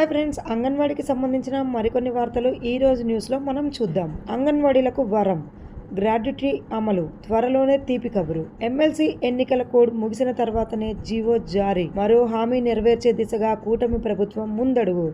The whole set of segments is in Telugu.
హాయ్ ఫ్రెండ్స్ అంగన్వాడీకి సంబంధించిన మరికొన్ని వార్తలు ఈ రోజు న్యూస్లో మనం చూద్దాం. అంగన్వాడీలకు వరం గ్రాడ్యుటీ అమలు త్వరలోనే తీపి కబురు. ఎమ్మెల్సీ ఎన్నికల కోడ్ ముగిసిన తర్వాతనే జీవో జారీ. మరో హామీ నెరవేర్చే దిశగా కూటమి ప్రభుత్వం ముందడుగు.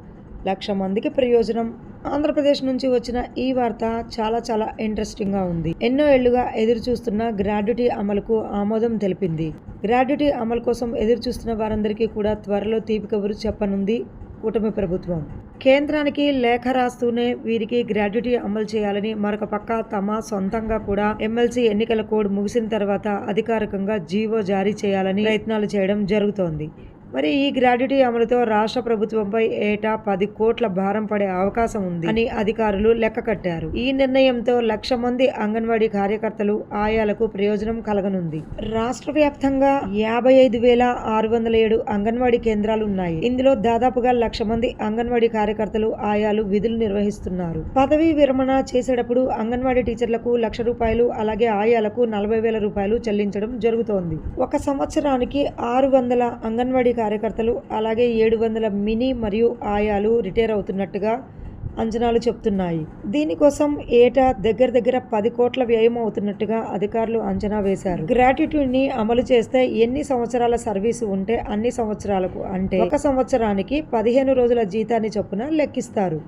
లక్ష మందికి ప్రయోజనం. ఆంధ్రప్రదేశ్ నుంచి వచ్చిన ఈ వార్త చాలా చాలా ఇంట్రెస్టింగ్గా ఉంది. ఎన్నో ఏళ్ళుగా ఎదురు చూస్తున్న గ్రాడ్యుటీ అమలుకు ఆమోదం తెలిపింది. గ్రాడ్యుటీ అమలు కోసం ఎదురు చూస్తున్న వారందరికీ కూడా త్వరలో తీపి కబురు చెప్పనుంది కూటమి ప్రభుత్వం. కేంద్రానికి లేఖ రాస్తూనే వీరికి గ్రాడ్యుటీ అమలు చేయాలని మరొక పక్క తమ సొంతంగా కూడా ఎమ్మెల్సీ ఎన్నికల కోడ్ ముగిసిన తర్వాత అధికారికంగా జీవో జారీ చేయాలని ప్రయత్నాలు చేయడం జరుగుతోంది. మరి ఈ గ్రాడ్యుటీ అమలుతో రాష్ట్ర ప్రభుత్వంపై ఏటా పది కోట్ల భారం పడే అవకాశం ఉంది అని అధికారులు లెక్క కట్టారు. ఈ నిర్ణయంతో లక్ష మంది అంగన్వాడీ కార్యకర్తలు ఆయాలకు ప్రయోజనం కలగనుంది. రాష్ట్ర వ్యాప్తంగా యాభై ఐదు వేల ఆరు వందల ఏడు అంగన్వాడీ కేంద్రాలు ఉన్నాయి. ఇందులో దాదాపుగా లక్ష మంది అంగన్వాడీ కార్యకర్తలు ఆయాలు విధులు నిర్వహిస్తున్నారు. పదవీ విరమణ చేసేటప్పుడు అంగన్వాడీ టీచర్లకు లక్ష రూపాయలు అలాగే ఆయాలకు నలభై వేల రూపాయలు చెల్లించడం జరుగుతోంది. ఒక సంవత్సరానికి ఆరు వందల అంగన్వాడీ కార్యకర్తలు అలాగే ఏడు వందల మినీ మరియు ఆయాలు రిటైర్ అవుతున్నట్టుగా అంచనాలు చెప్తున్నాయి. దీనికోసం ఏటా దగ్గర దగ్గర పది కోట్ల వ్యయం అవుతున్నట్టుగా అధికారులు అంచనా వేశారు. గ్రాట్యుటీని అమలు చేస్తే ఎన్ని సంవత్సరాల సర్వీసు ఉంటే అన్ని సంవత్సరాలకు అంటే ఒక సంవత్సరానికి పదిహేను రోజుల జీతాన్ని చొప్పున లెక్కిస్తారు.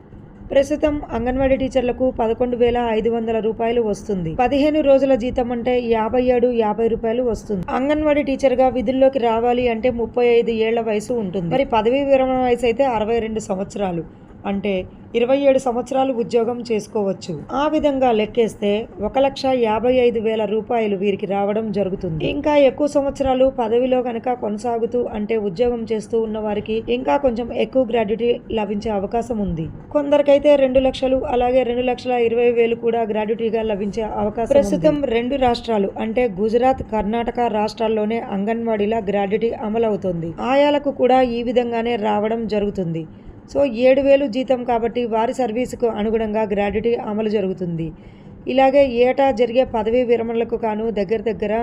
ప్రస్తుతం అంగన్వాడీ టీచర్లకు పదకొండు వేల ఐదు వందల రూపాయలు వస్తుంది. పదిహేను రోజుల జీతం అంటే యాభై ఏడు యాభై రూపాయలు వస్తుంది. అంగన్వాడీ టీచర్గా విధుల్లోకి రావాలి అంటే ముప్పై ఐదు ఏళ్ళ వయసు ఉంటుంది. మరి పదవీ విరమణ వయసు అయితే అరవై రెండు సంవత్సరాలు. అంటే ఇరవై ఏడు సంవత్సరాలు ఉద్యోగం చేసుకోవచ్చు. ఆ విధంగా లెక్కేస్తే ఒక లక్ష యాభై ఐదు వేల రూపాయలు వీరికి రావడం జరుగుతుంది. ఇంకా ఎక్కువ సంవత్సరాలు పదవిలో కనుక కొనసాగుతూ అంటే ఉద్యోగం చేస్తూ ఉన్న వారికి ఇంకా కొంచెం ఎక్కువ గ్రాడ్యుటీ లభించే అవకాశం ఉంది. కొందరికైతే రెండు లక్షలు అలాగే రెండు లక్షల ఇరవై వేలు కూడా గ్రాడ్యుటీగా లభించే అవకాశం ప్రస్తుతం రెండు రాష్ట్రాలు అంటే గుజరాత్ కర్ణాటక రాష్ట్రాల్లోనే అంగన్వాడీల గ్రాడ్యుటీ అమలవుతుంది. ఆయాలకు కూడా ఈ విధంగానే రావడం జరుగుతుంది. సో ఏడు వేలు జీతం కాబట్టి వారి సర్వీసుకు అనుగుణంగా గ్రాడ్యుటీ అమలు జరుగుతుంది. ఇలాగే ఏటా జరిగే పదవీ విరమణలకు కాను దగ్గర దగ్గర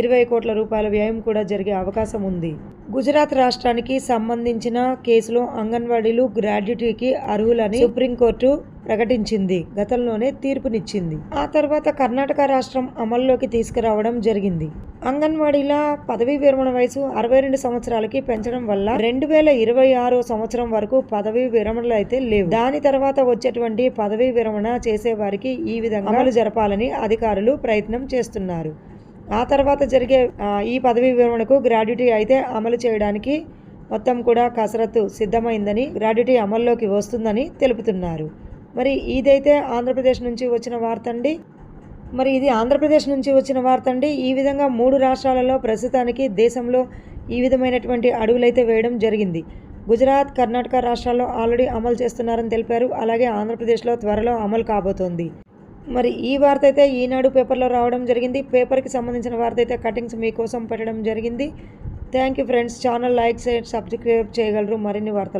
ఇరవై కోట్ల రూపాయల వ్యయం కూడా జరిగే అవకాశం ఉంది. గుజరాత్ రాష్ట్రానికి సంబంధించిన కేసులో అంగన్వాడీలు గ్రాడ్యుటీకి అర్హులని సుప్రీంకోర్టు ప్రకటించింది. గతంలోనే తీర్పునిచ్చింది. ఆ తర్వాత కర్ణాటక రాష్ట్రం అమల్లోకి తీసుకురావడం జరిగింది. అంగన్వాడీల పదవీ విరమణ వయసు అరవై రెండు సంవత్సరాలకి పెంచడం వల్ల రెండు వేల ఇరవై ఆరో సంవత్సరం వరకు పదవీ విరమణలు అయితే లేవు. దాని తర్వాత వచ్చేటువంటి పదవీ విరమణ చేసే వారికి ఈ విధంగా అమలు జరపాలని అధికారులు ప్రయత్నం చేస్తున్నారు. ఆ తర్వాత జరిగే ఈ పదవీ విరమణకు గ్రాడ్యుటీ అయితే అమలు చేయడానికి మొత్తం కూడా కసరత్తు సిద్ధమైందని గ్రాడ్యుటీ అమల్లోకి వస్తుందని తెలుపుతున్నారు. మరి ఇదైతే ఆంధ్రప్రదేశ్ నుంచి వచ్చిన వార్త అండి. మరి ఇది ఆంధ్రప్రదేశ్ నుంచి వచ్చిన వార్త అండి. ఈ విధంగా మూడు రాష్ట్రాలలో ప్రస్తుతానికి దేశంలో ఈ విధమైనటువంటి అడుగులైతే వేయడం జరిగింది. గుజరాత్ కర్ణాటక రాష్ట్రాల్లో ఆల్రెడీ అమలు చేస్తున్నారని తెలిపారు. అలాగే ఆంధ్రప్రదేశ్లో త్వరలో అమలు కాబోతోంది. మరి ఈ వార్త అయితే ఈనాడు పేపర్లో రావడం జరిగింది. పేపర్కి సంబంధించిన వార్త అయితే కటింగ్స్ మీకోసం పెట్టడం జరిగింది. Thank you friends. Channel like share subscribe చేయగలరు. మరిన్ని వార్తలు